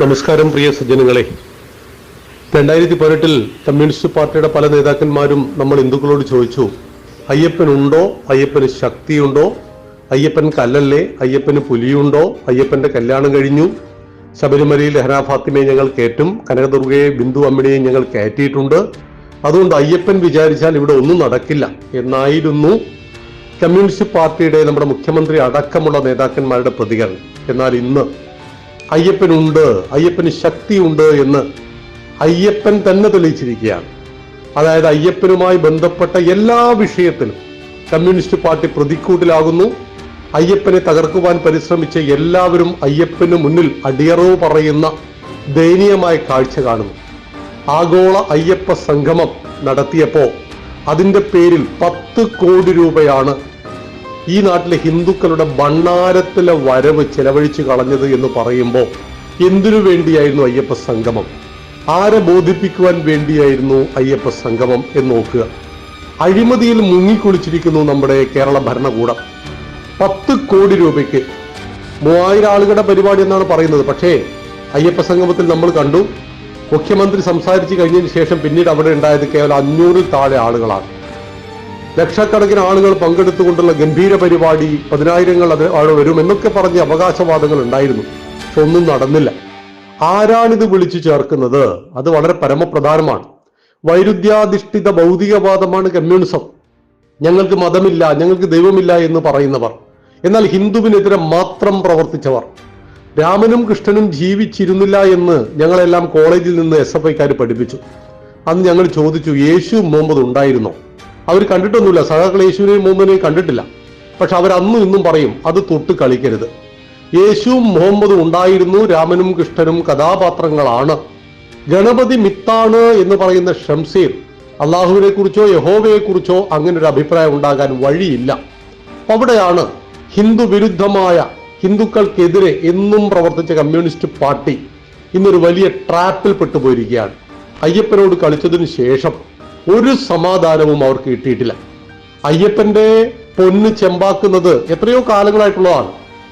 നമസ്കാരം പ്രിയ സജ്ജനങ്ങളെ. രണ്ടായിരത്തി പതിനെട്ടിൽ കമ്മ്യൂണിസ്റ്റ് പാർട്ടിയുടെ പല നേതാക്കന്മാരും നമ്മൾ ഹിന്ദുക്കളോട് ചോദിച്ചു അയ്യപ്പൻ ഉണ്ടോ? അയ്യപ്പന് ശക്തിയുണ്ടോ? അയ്യപ്പൻ കല്ലല്ലേ? അയ്യപ്പന് പുലിയുണ്ടോ? അയ്യപ്പന്റെ കല്യാണം കഴിഞ്ഞു? ശബരിമലയിൽ ഹനാഫാത്തിമയെ ഞങ്ങൾ കയറ്റും കനകദുർഗയെ ബിന്ദു അമ്മിണിയെ ഞങ്ങൾ കയറ്റിയിട്ടുണ്ട്. അതുകൊണ്ട് അയ്യപ്പൻ വിചാരിച്ചാൽ ഇവിടെ ഒന്നും നടക്കില്ല. എന്നായിരുന്നു കമ്മ്യൂണിസ്റ്റ് പാർട്ടിയുടെ നമ്മുടെ മുഖ്യമന്ത്രി അടക്കമുള്ള നേതാക്കന്മാരുടെ പ്രതികരണം. എന്നാൽ ഇന്ന് അയ്യപ്പനുണ്ട് അയ്യപ്പന് ശക്തിയുണ്ട് എന്ന് അയ്യപ്പൻ തന്നെ തെളിയിച്ചിരിക്കുകയാണ്. അതായത് അയ്യപ്പനുമായി ബന്ധപ്പെട്ട എല്ലാ വിഷയത്തിലും കമ്മ്യൂണിസ്റ്റ് പാർട്ടി പ്രതിക്കൂട്ടിലാകുന്നു. അയ്യപ്പനെ തകർക്കുവാൻ പരിശ്രമിച്ച എല്ലാവരും അയ്യപ്പന് മുന്നിൽ അടിയറവ് പറയുന്ന ദയനീയമായ കാഴ്ച കാണുന്നു. ആഗോള അയ്യപ്പ സംഗമം നടത്തിയപ്പോൾ അതിന്റെ പേരിൽ പത്ത് കോടി രൂപയാണ് ഈ നാട്ടിലെ ഹിന്ദുക്കളുടെ ഭണ്ണാരത്തിലെ വരവ് ചെലവഴിച്ചു കളഞ്ഞത് എന്ന് പറയുമ്പോൾ എന്തിനു വേണ്ടിയായിരുന്നു അയ്യപ്പ സംഗമം? ആരെ ബോധിപ്പിക്കുവാൻ വേണ്ടിയായിരുന്നു അയ്യപ്പ സംഗമം എന്ന് നോക്കുക. അഴിമതിയിൽ മുങ്ങിക്കുളിച്ചിരിക്കുന്നു നമ്മുടെ കേരള ഭരണകൂടം. പത്ത് കോടി രൂപയ്ക്ക് മൂവായിരം ആളുകളുടെ പരിപാടി എന്നാണ് പറയുന്നത്. പക്ഷേ അയ്യപ്പ സംഗമത്തിൽ നമ്മൾ കണ്ടു മുഖ്യമന്ത്രി സംസാരിച്ചു കഴിഞ്ഞതിന് ശേഷം പിന്നീട് അവിടെ ഉണ്ടായത് കേവലം അഞ്ഞൂറിൽ താഴെ ആളുകളാണ്. ലക്ഷക്കണക്കിന് ആളുകൾ പങ്കെടുത്തുകൊണ്ടുള്ള ഗംഭീര പരിപാടി പതിനായിരങ്ങൾ അത് അവിടെ വരും എന്നൊക്കെ പറഞ്ഞ് അവകാശവാദങ്ങൾ ഉണ്ടായിരുന്നു. പക്ഷെ ഒന്നും നടന്നില്ല. ആരാണിത് വിളിച്ചു ചേർക്കുന്നത്? അത് വളരെ പരമപ്രധാനമാണ്. വൈരുദ്ധ്യാധിഷ്ഠിത ഭൗതികവാദമാണ് കമ്മ്യൂണിസം. ഞങ്ങൾക്ക് മതമില്ല ഞങ്ങൾക്ക് ദൈവമില്ല എന്ന് പറയുന്നവർ. എന്നാൽ ഹിന്ദുവിനെതിരെ മാത്രം പ്രവർത്തിച്ചവർ. രാമനും കൃഷ്ണനും ജീവിച്ചിരുന്നില്ല എന്ന് ഞങ്ങളെല്ലാം കോളേജിൽ നിന്ന് എസ് എഫ് ഐക്കാർ പഠിപ്പിച്ചു. അന്ന് ഞങ്ങൾ ചോദിച്ചു യേശു മുഹമ്മദ് ഉണ്ടായിരുന്നോ? അവർ കണ്ടിട്ടൊന്നുമില്ല. സഹാക്കൾ യേശുവിനെയും കണ്ടിട്ടില്ല. പക്ഷെ അവർ അന്നും ഇന്നും പറയും അത് തൊട്ട് കളിക്കരുത്. യേശുവും മുഹമ്മദും ഉണ്ടായിരുന്നു രാമനും കൃഷ്ണനും കഥാപാത്രങ്ങളാണ്. ഗണപതി മിത്താണ് എന്ന് പറയുന്ന ഷംസീർ അള്ളാഹുവിനെ കുറിച്ചോ യഹോവയെ കുറിച്ചോ അങ്ങനെ ഒരു അഭിപ്രായം ഉണ്ടാകാൻ വഴിയില്ല. അവിടെയാണ് ഹിന്ദു വിരുദ്ധമായ ഹിന്ദുക്കൾക്കെതിരെ എന്നും പ്രവർത്തിച്ച കമ്മ്യൂണിസ്റ്റ് പാർട്ടി ഇന്നൊരു വലിയ ട്രാപ്പിൽ പെട്ടുപോയിരിക്കുകയാണ്. അയ്യപ്പനോട് കളിച്ചതിന് ശേഷം ഒരു സമാധാനവും അവർക്ക് കിട്ടിയിട്ടില്ല. അയ്യപ്പന്റെ പൊന്ന് ചെമ്പാക്കുന്നത് എത്രയോ കാലങ്ങളായിട്ടുള്ളതാണ്.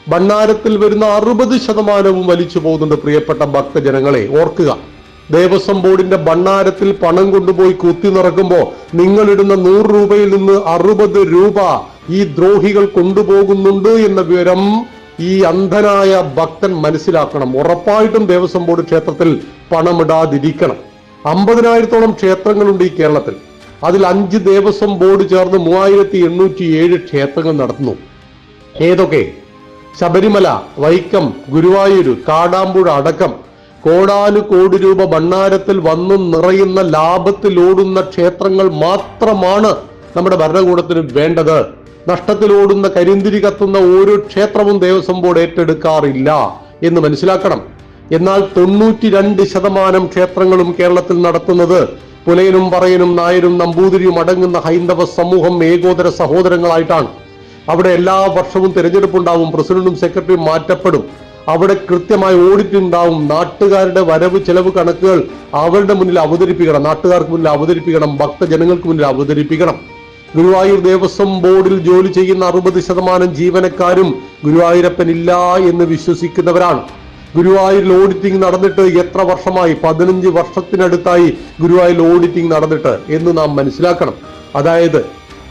ഭണ്ണാരത്തിൽ വരുന്ന അറുപത് ശതമാനവും വലിച്ചു പോകുന്നുണ്ട് പ്രിയപ്പെട്ട ഭക്തജനങ്ങളെ ഓർക്കുക. ദേവസ്വം ബോർഡിന്റെ ഭണ്ണാരത്തിൽ പണം കൊണ്ടുപോയി കുത്തി നിറക്കുമ്പോ നിങ്ങളിടുന്ന നൂറ് രൂപയിൽ നിന്ന് അറുപത് രൂപ ഈ ദ്രോഹികൾ കൊണ്ടുപോകുന്നുണ്ട് എന്ന വിവരം ഈ അന്ധനായ ഭക്തൻ മനസ്സിലാക്കണം. ഉറപ്പായിട്ടും ദേവസ്വം ബോർഡ് ക്ഷേത്രത്തിൽ പണമിടാതിരിക്കണം. അമ്പതിനായിരത്തോളം ക്ഷേത്രങ്ങളുണ്ട് ഈ കേരളത്തിൽ. അതിൽ അഞ്ച് ദേവസ്വം ബോർഡ് ചേർന്ന് മൂവായിരത്തി എണ്ണൂറ്റി ഏഴ് ക്ഷേത്രങ്ങൾ നടത്തുന്നു. ഏതൊക്കെ? ശബരിമല വൈക്കം ഗുരുവായൂർ കാടാമ്പുഴ അടക്കം കോടാനുകോടി രൂപ ഭണ്ണാരത്തിൽ വന്നു നിറയുന്ന ലാഭത്തിലോടുന്ന ക്ഷേത്രങ്ങൾ മാത്രമാണ് നമ്മുടെ ഭരണകൂടത്തിന് വേണ്ടത്. നഷ്ടത്തിലോടുന്ന കരിന്തിരി കത്തുന്ന ഓരോ ക്ഷേത്രവും ദേവസ്വം ബോർഡ് ഏറ്റെടുക്കാറില്ല എന്ന് മനസ്സിലാക്കണം. എന്നാൽ തൊണ്ണൂറ്റി രണ്ട് ശതമാനം ക്ഷേത്രങ്ങളും കേരളത്തിൽ നടത്തുന്നത് പുലയനും പറയനും നായരും നമ്പൂതിരിയും അടങ്ങുന്ന ഹൈന്ദവ സമൂഹം ഏകോദര സഹോദരങ്ങളായിട്ടാണ്. അവിടെ എല്ലാ വർഷവും തിരഞ്ഞെടുപ്പുണ്ടാവും പ്രസിഡന്റും സെക്രട്ടറിയും മാറ്റപ്പെടും. അവിടെ കൃത്യമായ ഓഡിറ്റ് ഉണ്ടാവും. നാട്ടുകാരുടെ വരവ് ചെലവ് കണക്കുകൾ അവരുടെ മുന്നിൽ അവതരിപ്പിക്കണം. നാട്ടുകാർക്ക് മുന്നിൽ അവതരിപ്പിക്കണം. ഭക്തജനങ്ങൾക്ക് മുന്നിൽ അവതരിപ്പിക്കണം. ഗുരുവായൂർ ദേവസ്വം ബോർഡിൽ ജോലി ചെയ്യുന്ന അറുപത് ശതമാനം ജീവനക്കാരും ഗുരുവായൂരപ്പൻ ഇല്ല എന്ന് വിശ്വസിക്കുന്നവരാണ്. ഗുരുവായൂരിൽ ഓഡിറ്റിംഗ് നടന്നിട്ട് എത്ര വർഷമായി? പതിനഞ്ച് വർഷത്തിനടുത്തായി ഗുരുവായൂരിൽ ഓഡിറ്റിംഗ് നടന്നിട്ട് എന്ന് നാം മനസ്സിലാക്കണം. അതായത്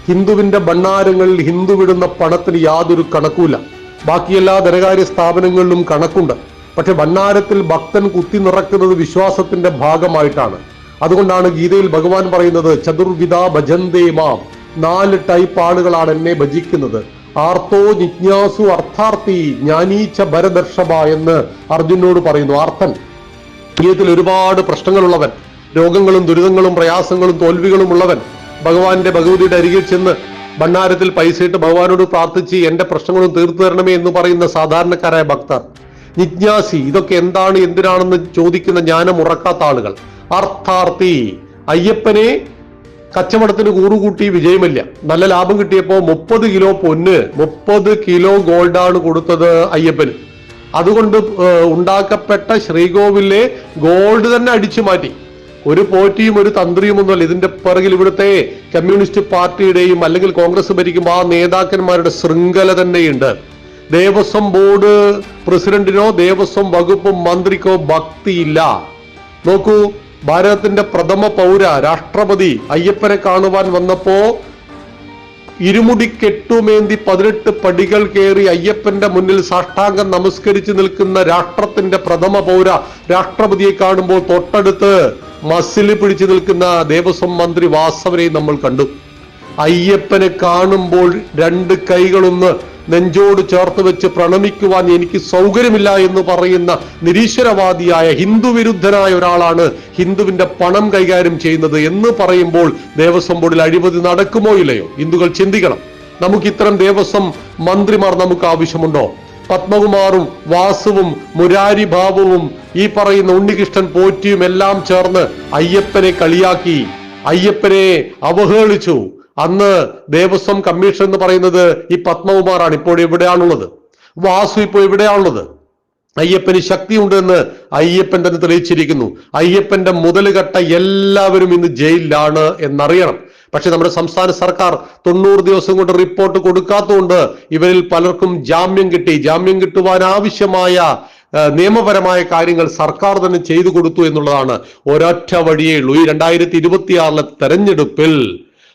ഹിന്ദുവിന്റെ ഭണ്ണാരങ്ങളിൽ ഹിന്ദു വിടുന്ന പണത്തിന് യാതൊരു കണക്കുമില്ല. ബാക്കി എല്ലാ ധനകാര്യ സ്ഥാപനങ്ങളിലും കണക്കുണ്ട്. പക്ഷെ ഭണ്ണാരത്തിൽ ഭക്തൻ കുത്തി നിറക്കുന്നത് വിശ്വാസത്തിന്റെ ഭാഗമായിട്ടാണ്. അതുകൊണ്ടാണ് ഗീതയിൽ ഭഗവാൻ പറയുന്നത് ചതുർവിധ ഭജന്തേ മാം. നാല് ടൈപ്പ് ആളുകളാണ് എന്നെ ഭജിക്കുന്നത്. ആർത്തോ ജിജ്ഞാസു അർത്ഥാർത്ഥി ജ്ഞാനീച്ച ഭരദർഷഭ എന്ന് അർജുനോട് പറയുന്നു. ആർത്തൻ ജീവിതത്തിൽ ഒരുപാട് പ്രശ്നങ്ങളുള്ളവൻ രോഗങ്ങളും ദുരിതങ്ങളും പ്രയാസങ്ങളും തോൽവികളും ഉള്ളവൻ ഭഗവാന്റെ ഭഗവതിയുടെ അരികിൽ ചെന്ന് ഭണ്ണാരത്തിൽ പൈസയിട്ട് ഭഗവാനോട് പ്രാർത്ഥിച്ച് എന്റെ പ്രശ്നങ്ങളും തീർത്തു തരണമേ എന്ന് പറയുന്ന സാധാരണക്കാരായ ഭക്തർ ജിജ്ഞാസി ഇതൊക്കെ എന്താണ് എന്തിനാണെന്ന് ചോദിക്കുന്ന ജ്ഞാനം ഉറക്കാത്ത ആളുകൾ. അർത്ഥാർത്ഥി അയ്യപ്പനെ കച്ചവടത്തിന് കൂറുകൂട്ടി വിജയമല്ല. നല്ല ലാഭം കിട്ടിയപ്പോൾ മുപ്പത് കിലോ പൊന്ന് മുപ്പത് കിലോ ഗോൾഡാണ് കൊടുത്തത് അയ്യപ്പന്. അതുകൊണ്ട് ഉണ്ടാക്കപ്പെട്ട ശ്രീകോവിലെ ഗോൾഡ് തന്നെ അടിച്ചു മാറ്റി. ഒരു പോറ്റിയും ഒരു തന്ത്രിയും ഒന്നുമല്ല ഇതിന്റെ പിറകിൽ ഇവിടുത്തെ കമ്മ്യൂണിസ്റ്റ് പാർട്ടിയുടെയും അല്ലെങ്കിൽ കോൺഗ്രസ് ഭരിക്കുമ്പോൾ ആ നേതാക്കന്മാരുടെ ശൃംഖല തന്നെയുണ്ട്. ദേവസ്വം ബോർഡ് പ്രസിഡന്റിനോ ദേവസ്വം വകുപ്പ് മന്ത്രിക്കോ ഭക്തിയില്ല. നോക്കൂ ഭാരതത്തിന്റെ പ്രഥമ പൗര രാഷ്ട്രപതി അയ്യപ്പനെ കാണുവാൻ വന്നപ്പോ ഇരുമുടി കെട്ടുമേന്തി പതിനെട്ട് പടികൾ കയറി അയ്യപ്പന്റെ മുന്നിൽ സാഷ്ടാംഗം നമസ്കരിച്ചു നിൽക്കുന്ന രാഷ്ട്രത്തിന്റെ പ്രഥമ പൗര രാഷ്ട്രപതിയെ കാണുമ്പോൾ തൊട്ടടുത്ത് മസിൽ പിടിച്ചു നിൽക്കുന്ന ദേവസ്വം മന്ത്രി വാസവനെയും നമ്മൾ കണ്ടു. അയ്യപ്പനെ കാണുമ്പോൾ രണ്ട് കൈകളൊന്ന് നെഞ്ചോട് ചേർത്ത് വെച്ച് പ്രണമിക്കുവാൻ എനിക്ക് സൗകര്യമില്ല എന്ന് പറയുന്ന നിരീശ്വരവാദിയായ ഹിന്ദു വിരുദ്ധനായ ഒരാളാണ് ഹിന്ദുവിന്റെ പണം കൈകാര്യം ചെയ്യുന്നത് എന്ന് പറയുമ്പോൾ ദേവസ്വം ബോർഡിൽ അഴിമതി നടക്കുമോ ഇല്ലയോ? ഹിന്ദുക്കൾ ചിന്തിക്കണം. നമുക്ക് ഇത്തരം ദേവസ്വം മന്ത്രിമാർ നമുക്ക് ആവശ്യമുണ്ടോ? പത്മകുമാറും വാസുവും മുരാരി ബാബുവും ഈ പറയുന്ന ഉണ്ണികൃഷ്ണൻ പോറ്റിയും എല്ലാം ചേർന്ന് അയ്യപ്പനെ കളിയാക്കി അയ്യപ്പനെ അവഹേളിച്ചു. അന്ന് ദേവസ്വം കമ്മീഷൻ എന്ന് പറയുന്നത് ഈ പത്മകുമാറാണ്. ഇപ്പോൾ എവിടെയാണുള്ളത് വാസു ഇപ്പോൾ എവിടെയാണുള്ളത് അയ്യപ്പന് ശക്തിയുണ്ട് എന്ന് അയ്യപ്പൻ തന്നെ തെളിയിച്ചിരിക്കുന്നു. അയ്യപ്പന്റെ മുതലുകെട്ട എല്ലാവരും ഇന്ന് ജയിലിലാണ് എന്നറിയണം. പക്ഷെ നമ്മുടെ സംസ്ഥാന സർക്കാർ തൊണ്ണൂറ് ദിവസം കൊണ്ട് റിപ്പോർട്ട് കൊടുക്കാത്തതുകൊണ്ട് ഇവരിൽ പലർക്കും ജാമ്യം കിട്ടി. ജാമ്യം കിട്ടുവാൻ ആവശ്യമായ നിയമപരമായ കാര്യങ്ങൾ സർക്കാർ തന്നെ ചെയ്തു കൊടുത്തു എന്നുള്ളതാണ് ഒരൊറ്റ വഴിയേ ഉള്ളൂ. ഈ രണ്ടായിരത്തി ഇരുപത്തിയാറിലെ തെരഞ്ഞെടുപ്പിൽ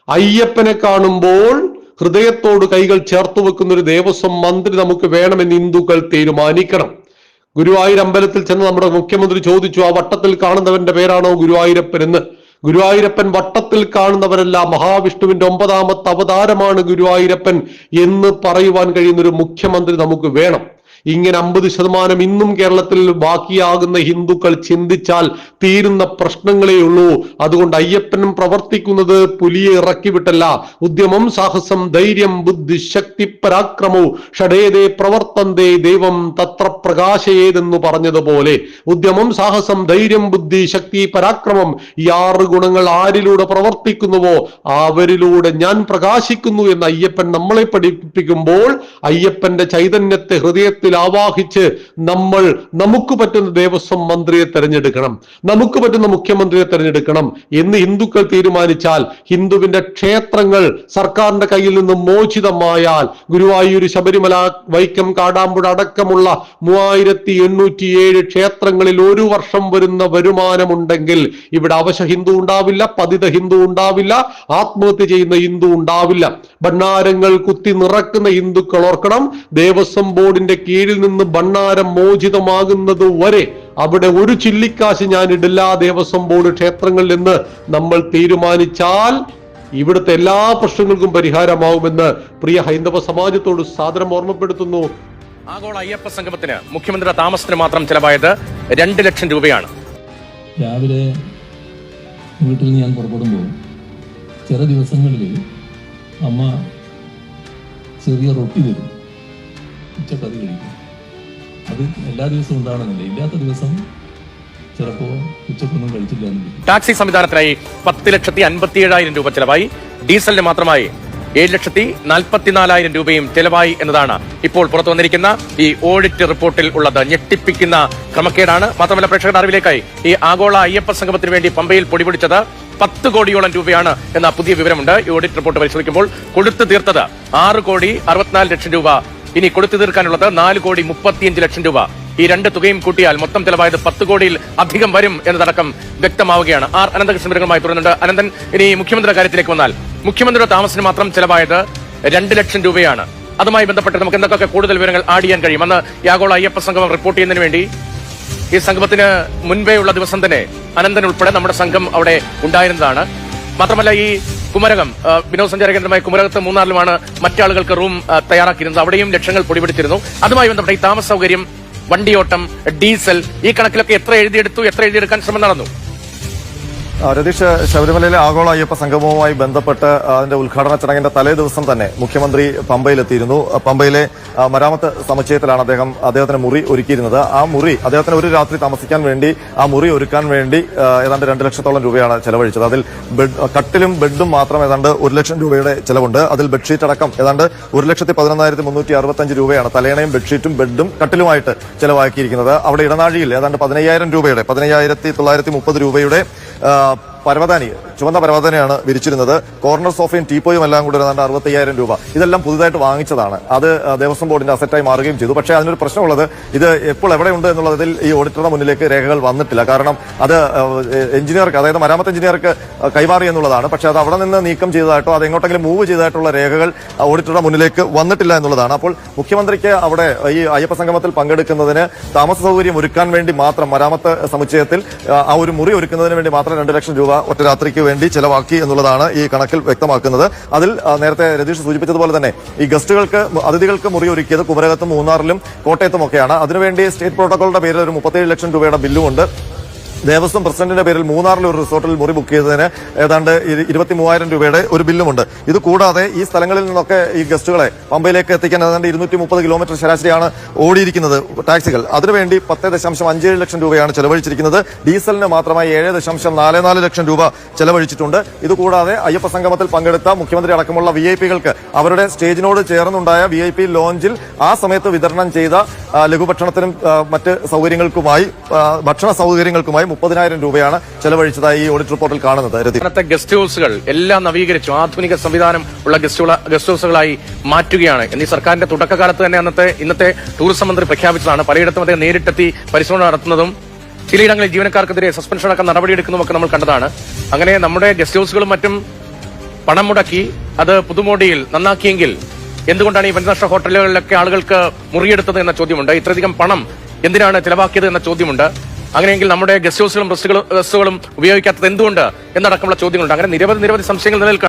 അയ്യപ്പനെ കാണുമ്പോൾ ഹൃദയത്തോട് കൈകൾ ചേർത്ത് വെക്കുന്ന ഒരു ദേവസ്വം മന്ത്രി നമുക്ക് വേണമെന്ന് ഹിന്ദുക്കൾ തീരുമാനിക്കണം. ഗുരുവായൂർ അമ്പലത്തിൽ ചെന്ന് നമ്മുടെ മുഖ്യമന്ത്രി ചോദിച്ചു ആ വട്ടത്തിൽ കാണുന്നവന്റെ പേരാണോ ഗുരുവായൂരപ്പൻ? എന്ന്. ഗുരുവായൂരപ്പൻ വട്ടത്തിൽ കാണുന്നവരല്ല മഹാവിഷ്ണുവിന്റെ ഒമ്പതാമത്തെ അവതാരമാണ് ഗുരുവായൂരപ്പൻ എന്ന് പറയുവാൻ കഴിയുന്ന ഒരു മുഖ്യമന്ത്രി നമുക്ക് വേണം. ഇങ്ങനെ അമ്പത് ശതമാനം ഇന്നും കേരളത്തിൽ ബാക്കിയാകുന്ന ഹിന്ദുക്കൾ ചിന്തിച്ചാൽ തീരുന്ന പ്രശ്നങ്ങളേ ഉള്ളൂ. അതുകൊണ്ട് അയ്യപ്പനും പ്രവർത്തിക്കുന്നത് പുലിയെ ഇറക്കി വിട്ടല്ല ഉദ്യമം സാഹസം ധൈര്യം ബുദ്ധി ശക്തി പരാക്രമവും ഷഡേതേ പ്രവർത്തന്തേ ദൈവം തത്ര പ്രകാശയേതെന്ന് പറഞ്ഞതുപോലെ. ഉദ്യമം സാഹസം ധൈര്യം ബുദ്ധി ശക്തി പരാക്രമം ഈ ആറ് ഗുണങ്ങൾ ആരിലൂടെ പ്രവർത്തിക്കുന്നുവോ? അവരിലൂടെ ഞാൻ പ്രകാശിക്കുന്നു എന്ന് അയ്യപ്പൻ നമ്മളെ പഠിപ്പിക്കുമ്പോൾ അയ്യപ്പന്റെ ചൈതന്യത്തെ ഹൃദയത്തിൽ ആവാഹിച്ച് നമ്മൾ നമുക്ക് പറ്റുന്ന ദേവസ്വം മന്ത്രിയെ തെരഞ്ഞെടുക്കണം. നമുക്ക് പറ്റുന്ന മുഖ്യമന്ത്രിയെ തെരഞ്ഞെടുക്കണം എന്ന് ഹിന്ദുക്കൾ തീരുമാനിച്ചാൽ ഹിന്ദുവിന്റെ ക്ഷേത്രങ്ങൾ സർക്കാരിന്റെ കയ്യിൽ നിന്ന് മോചിതമായാൽ ഗുരുവായൂർ ശബരിമല വൈക്കം കാടാമ്പുഴ അടക്കമുള്ള മൂവായിരത്തി എണ്ണൂറ്റി ഏഴ് ക്ഷേത്രങ്ങളിൽ ഒരു വർഷം വരുന്ന വരുമാനമുണ്ടെങ്കിൽ ഇവിടെ അവശ ഹിന്ദു ഉണ്ടാവില്ല പതിത ഹിന്ദു ഉണ്ടാവില്ല ആത്മഹത്യ ചെയ്യുന്ന ഹിന്ദു ഉണ്ടാവില്ല. ഭണ്ണാരങ്ങൾ കുത്തി നിറക്കുന്ന ഹിന്ദുക്കൾ ഓർക്കണം ദേവസ്വം ബോർഡിന്റെ കീഴിൽ നിന്ന് ഭണ്ണാരം മോചിതമാകുന്നത് വരെ അവിടെ ഒരു ചില്ലിക്കാശ് ഞാൻ ഇടില്ല. ദേവസ്വം ബോർഡ് ക്ഷേത്രങ്ങളിൽ നിന്ന് നമ്മൾ തീരുമാനിച്ചാൽ ഇവിടുത്തെ എല്ലാ പ്രശ്നങ്ങൾക്കും പരിഹാരമാവുമെന്ന് പ്രിയ ഹൈന്ദവ സമാജത്തോട് സാദരം ഓർമ്മപ്പെടുത്തുന്നു. ആഗോള അയ്യപ്പ സംഗമത്തിന് മുഖ്യമന്ത്രിയുടെ താമസത്തിന് മാത്രം ചെലവായത് രണ്ട് ലക്ഷം രൂപയാണ്. രാവിലെ വീട്ടിൽ നിന്ന് ഞാൻ പുറപ്പെടുമ്പോൾ ചില ദിവസങ്ങളിൽ അമ്മ ചെറിയ റൊട്ടി തരും. ഉച്ചക്കറി കഴിക്കും അത് എല്ലാ ദിവസവും ഉണ്ടാകണമെന്നില്ല ഇല്ലാത്ത ദിവസം ടാക്സി സംവിധാനത്തിനായി പത്ത് ലക്ഷത്തി അൻപത്തി ഏഴായിരം രൂപ ചെലവായി. ഡീസലിന് മാത്രമായി ഏഴ് ലക്ഷത്തി നാൽപ്പത്തിനാലായിരം രൂപയും ചെലവായി എന്നതാണ് ഇപ്പോൾ പുറത്തു വന്നിരിക്കുന്ന ഈ ഓഡിറ്റ് റിപ്പോർട്ടിൽ ഉള്ളത്. ഞെട്ടിപ്പിക്കുന്ന ക്രമക്കേടാണ്. മാത്രമല്ല പ്രേക്ഷകരുടെ അറിവിലേക്കായി ഈ ആഗോള അയ്യപ്പ സംഗമത്തിന് വേണ്ടി പമ്പയിൽ പൊടിപിടിച്ചത് പത്ത് കോടിയോളം രൂപയാണ് എന്ന പുതിയ വിവരമുണ്ട്. ഈ ഓഡിറ്റ് റിപ്പോർട്ട് പരിശോധിക്കുമ്പോൾ കൊടുത്തു തീർത്തത് ആറ് കോടി അറുപത്തിനാല് ലക്ഷം രൂപ ഇനി കൊടുത്തു തീർക്കാനുള്ളത് നാല് കോടി മുപ്പത്തിയഞ്ച് ലക്ഷം രൂപ. ഈ രണ്ട് തുകയും കൂട്ടിയാൽ മൊത്തം ചെലവായത് പത്ത് കോടിയിൽ അധികം വരും എന്നതടക്കം വ്യക്തമാവുകയാണ്. ആർ അനന്തകൃഷ്ണൻ വിവരങ്ങളുമായി തുടരുന്നുണ്ട്. അനന്തൻ ഇനി മുഖ്യമന്ത്രിയുടെ കാര്യത്തിലേക്ക് വന്നാൽ. മുഖ്യമന്ത്രിയുടെ താമസത്തിന് മാത്രം ചെലവായത് രണ്ട് ലക്ഷം രൂപയാണ്. അതുമായി ബന്ധപ്പെട്ട് നമുക്ക് എന്തൊക്കെ കൂടുതൽ വിവരങ്ങൾ ആഡ് ചെയ്യാൻ കഴിയും? അന്ന് യാഗോള അയ്യപ്പ സംഗമം റിപ്പോർട്ട് ചെയ്യുന്നതിന് വേണ്ടി ഈ സംഗമത്തിന് മുൻപേ ഉള്ള ദിവസം തന്നെ അനന്തൻ ഉൾപ്പെടെ നമ്മുടെ സംഘം അവിടെ ഉണ്ടായിരുന്നതാണ്. മാത്രമല്ല ഈ കുമരകം വിനോദസഞ്ചാര കേന്ദ്രമായ കുമരകത്ത് മൂന്നാറിലുമാണ് മറ്റാളുകൾക്ക് റൂം തയ്യാറാക്കിയിരുന്നത്. അവിടെയും ലക്ഷങ്ങൾ പൊടിപിടിച്ചിരുന്നു. അതുമായി ബന്ധപ്പെട്ട ഈ താമസ സൗകര്യം വണ്ടിയോട്ടം ഡീസൽ ഈ കണക്കിലൊക്കെ എത്ര എഴുതിയെടുത്തു എത്ര എഴുതിയെടുക്കാൻ ശ്രമം നടന്നു? രതീഷ് ശബരിമലയിലെ ആഗോള അയ്യപ്പ സംഗമവുമായി ബന്ധപ്പെട്ട് അതിന്റെ ഉദ്ഘാടന ചടങ്ങിന്റെ തലേ ദിവസം തന്നെ മുഖ്യമന്ത്രി പമ്പയിലെത്തിയിരുന്നു. പമ്പയിലെ മരാമത്ത് സമുച്ചയത്തിലാണ് അദ്ദേഹം അദ്ദേഹത്തിന് മുറി ഒരുക്കിയിരുന്നത്. ആ മുറി അദ്ദേഹത്തിന് ഒരു രാത്രി താമസിക്കാൻ വേണ്ടി ആ മുറി ഒരുക്കാൻ വേണ്ടി ഏതാണ്ട് രണ്ട് ലക്ഷത്തോളം രൂപയാണ് ചെലവഴിച്ചത്. അതിൽ കട്ടിലും ബെഡും മാത്രം ഏതാണ്ട് ഒരു ലക്ഷം രൂപയുടെ ചെലവുണ്ട്. അതിൽ ബെഡ്ഷീറ്റ് അടക്കം ഏതാണ്ട് ഒരു ലക്ഷത്തി പതിനൊന്നായിരത്തി മുന്നൂറ്റി അറുപത്തഞ്ച് രൂപയാണ് തലേണയും ബെഡ്ഷീറ്റും ബെഡും കട്ടിലുമായിട്ട് ചെലവാക്കിയിരിക്കുന്നത്. അവിടെ ഇടനാഴിയിൽ ഏതാണ്ട് പതിനയ്യായിരം രൂപയുടെ പതിനയ്യായിരത്തി തൊള്ളായിരത്തി മുപ്പത് രൂപയുടെ ആ, പരവതാനി ചുവന്ന പരവതനയാണ് വിരിച്ചിരുന്നത്. കോർണർ സോഫയും ടീപ്പോയും എല്ലാം കൂടി ഏതാണ്ട് അറുപത്തയ്യായിരം രൂപ. ഇതെല്ലാം പുതുതായിട്ട് വാങ്ങിച്ചതാണ്. അത് ദേവസ്വം ബോർഡിന്റെ അസറ്റായി മാറുകയും ചെയ്തു. പക്ഷേ അതിനൊരു പ്രശ്നമുള്ളത് ഇത് എപ്പോൾ എവിടെയുണ്ട് എന്നുള്ളതിൽ ഈ ഓഡിറ്ററുടെ മുന്നിലേക്ക് രേഖകൾ വന്നിട്ടില്ല. കാരണം അത് എഞ്ചിനീയർക്ക് അതായത് മരാമത്ത് എഞ്ചിനീയർക്ക് കൈമാറി എന്നുള്ളതാണ്. പക്ഷേ അത് അവിടെ നിന്ന് നീക്കം ചെയ്തതായിട്ടോ അത് എങ്ങോട്ടെങ്കിലും മൂവ് ചെയ്തതായിട്ടുള്ള രേഖകൾ ഓഡിറ്ററുടെ മുന്നിലേക്ക് വന്നിട്ടില്ല എന്നുള്ളതാണ്. അപ്പോൾ മുഖ്യമന്ത്രിക്ക് അവിടെ ഈ അയ്യപ്പ സംഗമത്തിൽ പങ്കെടുക്കുന്നതിന് താമസ സൗകര്യം ഒരുക്കാൻ വേണ്ടി മാത്രം മരാമത്ത് സമുച്ചയത്തിൽ ആ ഒരു മുറി ഒരുക്കുന്നതിന് വേണ്ടി മാത്രം രണ്ട് ലക്ഷം രൂപ ഒറ്റ രാത്രിക്ക് വേണ്ടി ചിലവാക്കി എന്നുള്ളതാണ് ഈ കണക്കിൽ വ്യക്തമാക്കുന്നത്. അതിൽ നേരത്തെ രതീഷ് സൂചിപ്പിച്ചതുപോലെ തന്നെ ഈ ഗസ്റ്റുകൾക്ക് അതിഥികൾക്ക് മുറി ഒരുക്കിയത് കുമരകത്തും മൂന്നാറിലും കോട്ടയത്തും ഒക്കെയാണ് അതിനുവേണ്ടി സ്റ്റേറ്റ് പ്രോട്ടോകോളിന്റെ പേരിൽ ഒരു മുപ്പത്തേഴ് ലക്ഷം രൂപയുടെ ബില്ലുമുണ്ട്. ദേവസ്വം പ്രസിഡന്റിന്റെ പേരിൽ മൂന്നാറിൽ ഒരു റിസോർട്ടിൽ മുറി ബുക്ക് ചെയ്തതിന് ഏതാണ്ട് ഇരു- ഇരുപത്തി മൂവായിരം രൂപയുടെ ഒരു ബില്ലുമുണ്ട്. ഇത് കൂടാതെ ഈ സ്ഥലങ്ങളിൽ നിന്നൊക്കെ ഈ ഗസ്റ്റുകളെ പമ്പയിലേക്ക് എത്തിക്കാൻ ഏതാണ്ട് ഇരുന്നൂറ്റി മുപ്പത് കിലോമീറ്റർ ശരാശരിയാണ് ഓടിയിരിക്കുന്നത് ടാക്സികൾ. അതിനുവേണ്ടി പത്ത് ദശാംശം അഞ്ചേഴ് ലക്ഷം രൂപയാണ് ചെലവഴിച്ചിരിക്കുന്നത്. ഡീസലിന് മാത്രമായി ഏഴ് ദശാംശം നാല് നാല് ലക്ഷം രൂപ ചെലവഴിച്ചിട്ടുണ്ട്. ഇതുകൂടാതെ അയ്യപ്പ സംഗമത്തിൽ പങ്കെടുത്ത മുഖ്യമന്ത്രി അടക്കമുള്ള വി ഐ പികൾക്ക് അവരുടെ സ്റ്റേജിനോട് ചേർന്നുണ്ടായ വി ഐ പി ലോഞ്ചിൽ ആ സമയത്ത് വിതരണം ചെയ്ത ലഘുഭക്ഷണത്തിനും മറ്റ് സൗകര്യങ്ങൾക്കുമായി ഭക്ഷണ സൗകര്യങ്ങൾക്കുമായി മുപ്പതിനായിരം രൂപയാണ് ചെലവഴിച്ചതായി ഈ ഓഡിറ്റ് റിപ്പോർട്ടിൽ കാണുന്നത്. ഇന്നത്തെ ഗസ്റ്റ് ഹൗസുകൾ എല്ലാം നവീകരിച്ചു. ആധുനിക സംവിധാനം ഉള്ള ഗസ്റ്റ് ഹൗസുകളായി മാറ്റുകയാണ്. എന്നീ സർക്കാരിന്റെ തുടക്കകാലത്ത് തന്നെ അന്നത്തെ ഇന്നത്തെ ടൂറിസം മന്ത്രി പ്രഖ്യാപിച്ചതാണ്. പലയിടത്തും അദ്ദേഹം നേരിട്ടെത്തി പരിശോധന നടത്തുന്നതും ചിലയിടങ്ങളിൽ ജീവനക്കാർക്കെതിരെ സസ്പെൻഷൻ അടക്കം നടപടിയെടുക്കുന്നതൊക്കെ നമ്മൾ കണ്ടതാണ്. അങ്ങനെ നമ്മുടെ ഗസ്റ്റ് ഹൗസുകളും മറ്റും പണം മുടക്കി അത് പുതുമോടിയിൽ നന്നാക്കിയെങ്കിൽ എന്തുകൊണ്ടാണ് ഈ പഞ്ചനഷ്ട ഹോട്ടലുകളിലൊക്കെ ആളുകൾക്ക് മുറിയെടുത്തത് എന്ന ചോദ്യമുണ്ട്. ഇത്രയധികം പണം എന്തിനാണ് ചെലവാക്കിയത് എന്ന ചോദ്യമുണ്ട്. അങ്ങനെയെങ്കിൽ നമ്മുടെ ഗസ്റ്റ് ഹൗസുകളും ബസ്സുകളും ഉപയോഗിക്കാത്തത് എന്തുകൊണ്ട്? എന്നടക്കമുള്ള ചോദ്യങ്ങളുണ്ട്. അങ്ങനെ നിരവധി നിരവധി സംശയങ്ങൾ നിലനിൽക്കുകയാണ്